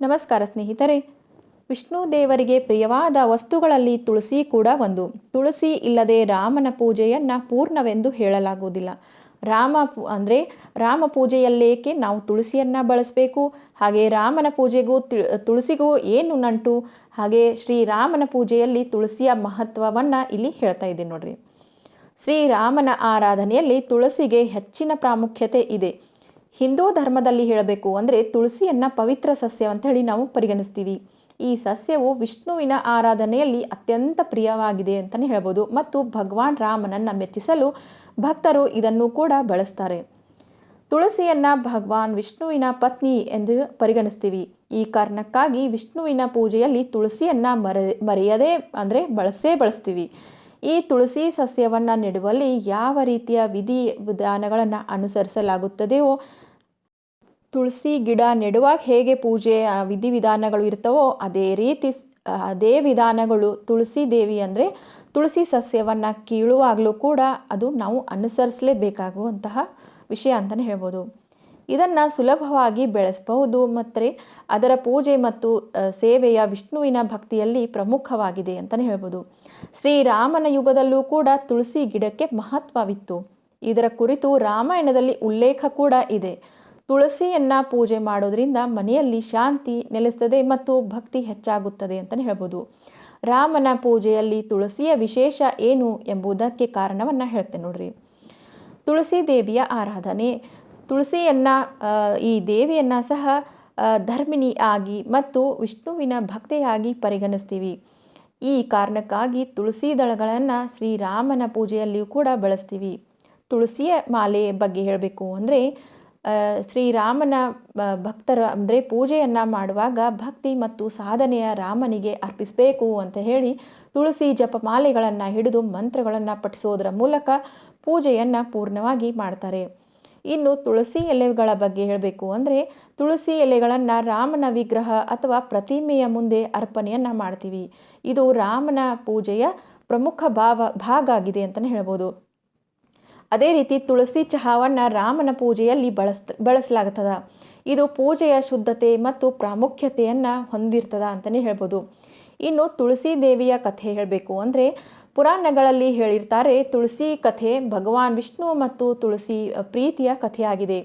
ನಮಸ್ಕಾರ ಸ್ನೇಹಿತರೆ. ವಿಷ್ಣು ದೇವರಿಗೆ ಪ್ರಿಯವಾದ ವಸ್ತುಗಳಲ್ಲಿ ತುಳಸಿ ಕೂಡ ಒಂದು. ತುಳಸಿ ಇಲ್ಲದೆ ರಾಮನ ಪೂಜೆಯನ್ನು ಪೂರ್ಣವೆಂದು ಹೇಳಲಾಗುವುದಿಲ್ಲ. ರಾಮ ಅಂದರೆ ರಾಮ ಪೂಜೆಯಲ್ಲೇಕೆ ನಾವು ತುಳಸಿಯನ್ನು ಬಳಸಬೇಕು? ಹಾಗೆ ರಾಮನ ಪೂಜೆಗೂ ತುಳಸಿಗೂ ಏನು ನಂಟು? ಹಾಗೆ ಶ್ರೀರಾಮನ ಪೂಜೆಯಲ್ಲಿ ತುಳಸಿಯ ಮಹತ್ವವನ್ನು ಇಲ್ಲಿ ಹೇಳ್ತಾ ಇದ್ದೀನಿ ನೋಡ್ರಿ. ಶ್ರೀರಾಮನ ಆರಾಧನೆಯಲ್ಲಿ ತುಳಸಿಗೆ ಹೆಚ್ಚಿನ ಪ್ರಾಮುಖ್ಯತೆ ಇದೆ. ಹಿಂದೂ ಧರ್ಮದಲ್ಲಿ ಹೇಳಬೇಕು ಅಂದರೆ ತುಳಸಿಯನ್ನು ಪವಿತ್ರ ಸಸ್ಯ ಅಂತ ಹೇಳಿ ನಾವು ಪರಿಗಣಿಸ್ತೀವಿ. ಈ ಸಸ್ಯವು ವಿಷ್ಣುವಿನ ಆರಾಧನೆಯಲ್ಲಿ ಅತ್ಯಂತ ಪ್ರಿಯವಾಗಿದೆ ಅಂತಲೇ ಹೇಳ್ಬೋದು. ಮತ್ತು ಭಗವಾನ್ ರಾಮನನ್ನು ಮೆಚ್ಚಿಸಲು ಭಕ್ತರು ಇದನ್ನು ಕೂಡ ಬಳಸ್ತಾರೆ. ತುಳಸಿಯನ್ನು ಭಗವಾನ್ ವಿಷ್ಣುವಿನ ಪತ್ನಿ ಎಂದು ಪರಿಗಣಿಸ್ತೀವಿ. ಈ ಕಾರಣಕ್ಕಾಗಿ ವಿಷ್ಣುವಿನ ಪೂಜೆಯಲ್ಲಿ ತುಳಸಿಯನ್ನು ಮರೆ, ಮರೆಯದೇ ಅಂದರೆ ಬಳಸೇ ಬಳಸ್ತೀವಿ. ಈ ತುಳಸಿ ಸಸ್ಯವನ್ನು ನೆಡುವಲ್ಲಿ ಯಾವ ರೀತಿಯ ವಿಧಿ ವಿಧಾನಗಳನ್ನು ಅನುಸರಿಸಲಾಗುತ್ತದೆಯೋ ತುಳಸಿ ಗಿಡ ನೆಡುವಾಗ ಹೇಗೆ ಪೂಜೆ ವಿಧಿವಿಧಾನಗಳು ಇರ್ತವೋ ಅದೇ ರೀತಿ ಅದೇ ವಿಧಾನಗಳು ತುಳಸಿ ದೇವಿ ಅಂದರೆ ತುಳಸಿ ಸಸ್ಯವನ್ನು ಕೀಳುವಾಗಲೂ ಕೂಡ ಅದು ನಾವು ಅನುಸರಿಸಲೇಬೇಕಾಗುವಂತಹ ವಿಷಯ ಅಂತಲೇ ಹೇಳ್ಬೋದು. ಇದನ್ನು ಸುಲಭವಾಗಿ ಬೆಳೆಸಬಹುದು. ಮತ್ತು ಅದರ ಪೂಜೆ ಮತ್ತು ಸೇವೆಯ ವಿಷ್ಣುವಿನ ಭಕ್ತಿಯಲ್ಲಿ ಪ್ರಮುಖವಾಗಿದೆ ಅಂತಲೇ ಹೇಳ್ಬೋದು. ಶ್ರೀರಾಮನ ಯುಗದಲ್ಲೂ ಕೂಡ ತುಳಸಿ ಗಿಡಕ್ಕೆ ಮಹತ್ವವಿತ್ತು. ಇದರ ಕುರಿತು ರಾಮಾಯಣದಲ್ಲಿ ಉಲ್ಲೇಖ ಕೂಡ ಇದೆ. ತುಳಸಿಯನ್ನು ಪೂಜೆ ಮಾಡೋದ್ರಿಂದ ಮನೆಯಲ್ಲಿ ಶಾಂತಿ ನೆಲೆಸ್ತದೆ ಮತ್ತು ಭಕ್ತಿ ಹೆಚ್ಚಾಗುತ್ತದೆ ಅಂತಲೇ ಹೇಳ್ಬೋದು. ರಾಮನ ಪೂಜೆಯಲ್ಲಿ ತುಳಸಿಯ ವಿಶೇಷ ಏನು ಎಂಬುದಕ್ಕೆ ಕಾರಣವನ್ನು ಹೇಳ್ತೇನೆ ನೋಡ್ರಿ. ತುಳಸಿ ದೇವಿಯ ಆರಾಧನೆ. ತುಳಸಿಯನ್ನು ಈ ದೇವಿಯನ್ನು ಸಹ ಧರ್ಮಿಣಿ ಆಗಿ ಮತ್ತು ವಿಷ್ಣುವಿನ ಭಕ್ತೆಯಾಗಿ ಪರಿಗಣಿಸ್ತೀವಿ. ಈ ಕಾರಣಕ್ಕಾಗಿ ತುಳಸಿ ದಳಗಳನ್ನು ಶ್ರೀರಾಮನ ಪೂಜೆಯಲ್ಲಿಯೂ ಕೂಡ ಬಳಸ್ತೀವಿ. ತುಳಸಿಯ ಮಾಲೆ ಬಗ್ಗೆ ಹೇಳಬೇಕು ಅಂದರೆ ಶ್ರೀರಾಮನ ಭಕ್ತರ, ಅಂದರೆ ಪೂಜೆಯನ್ನು ಮಾಡುವಾಗ ಭಕ್ತಿ ಮತ್ತು ಸಾಧನೆಯ ರಾಮನಿಗೆ ಅರ್ಪಿಸಬೇಕು ಅಂತ ಹೇಳಿ ತುಳಸಿ ಜಪಮಾಲೆಗಳನ್ನು ಹಿಡಿದು ಮಂತ್ರಗಳನ್ನು ಪಠಿಸೋದರ ಮೂಲಕ ಪೂಜೆಯನ್ನು ಪೂರ್ಣವಾಗಿ ಮಾಡ್ತಾರೆ. ಇನ್ನು ತುಳಸಿ ಎಲೆಗಳ ಬಗ್ಗೆ ಹೇಳಬೇಕು ಅಂದರೆ ತುಳಸಿ ಎಲೆಗಳನ್ನು ರಾಮನ ವಿಗ್ರಹ ಅಥವಾ ಪ್ರತಿಮೆಯ ಮುಂದೆ ಅರ್ಪಣೆಯನ್ನು ಮಾಡ್ತೀವಿ. ಇದು ರಾಮನ ಪೂಜೆಯ ಪ್ರಮುಖ ಭಾವ, ಭಾಗ ಆಗಿದೆ ಅಂತಲೇ ಹೇಳ್ಬೋದು. ಅದೇ ರೀತಿ ತುಳಸಿ ಚಹಾವನ್ನು ರಾಮನ ಪೂಜೆಯಲ್ಲಿ ಬಳಸ್, ಬಳಸಲಾಗುತ್ತದೆ. ಇದು ಪೂಜೆಯ ಶುದ್ಧತೆ ಮತ್ತು ಪ್ರಾಮುಖ್ಯತೆಯನ್ನು ಹೊಂದಿರ್ತದ ಅಂತಲೇ ಹೇಳ್ಬೋದು. ಇನ್ನು ತುಳಸಿ ದೇವಿಯ ಕಥೆ ಹೇಳಬೇಕು ಅಂದರೆ, ಪುರಾಣಗಳಲ್ಲಿ ಹೇಳಿರ್ತಾರೆ, ತುಳಸಿ ಕಥೆ ಭಗವಾನ್ ವಿಷ್ಣು ಮತ್ತು ತುಳಸಿ ಪ್ರೀತಿಯ ಕಥೆಯಾಗಿದೆ.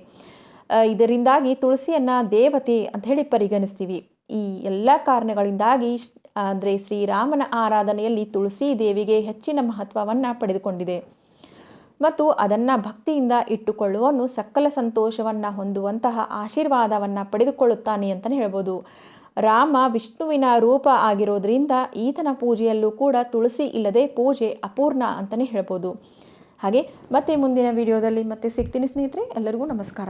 ಇದರಿಂದಾಗಿ ತುಳಸಿಯನ್ನು ದೇವತೆ ಅಂತ ಹೇಳಿ ಪರಿಗಣಿಸ್ತೀವಿ. ಈ ಎಲ್ಲ ಕಾರಣಗಳಿಂದಾಗಿ ಅಂದರೆ ಶ್ರೀರಾಮನ ಆರಾಧನೆಯಲ್ಲಿ ತುಳಸಿ ದೇವಿಗೆ ಹೆಚ್ಚಿನ ಮಹತ್ವವನ್ನು ಪಡೆದುಕೊಂಡಿದೆ. ಮತ್ತು ಅದನ್ನು ಭಕ್ತಿಯಿಂದ ಇಟ್ಟುಕೊಳ್ಳುವನು ಸಕಲ ಸಂತೋಷವನ್ನು ಹೊಂದುವಂತಹ ಆಶೀರ್ವಾದವನ್ನು ಪಡೆದುಕೊಳ್ಳುತ್ತಾನೆ ಅಂತಲೇ ಹೇಳ್ಬೋದು. ರಾಮ ವಿಷ್ಣುವಿನ ರೂಪ ಆಗಿರೋದ್ರಿಂದ ಈತನ ಪೂಜೆಯಲ್ಲೂ ಕೂಡ ತುಳಸಿ ಇಲ್ಲದೆ ಪೂಜೆ ಅಪೂರ್ಣ ಅಂತಲೇ ಹೇಳ್ಬೋದು. ಹಾಗೆ ಮತ್ತೆ ಮುಂದಿನ ವಿಡಿಯೋದಲ್ಲಿ ಮತ್ತೆ ಸಿಗ್ತೀನಿ ಸ್ನೇಹಿತರೆ, ಎಲ್ಲರಿಗೂ ನಮಸ್ಕಾರ.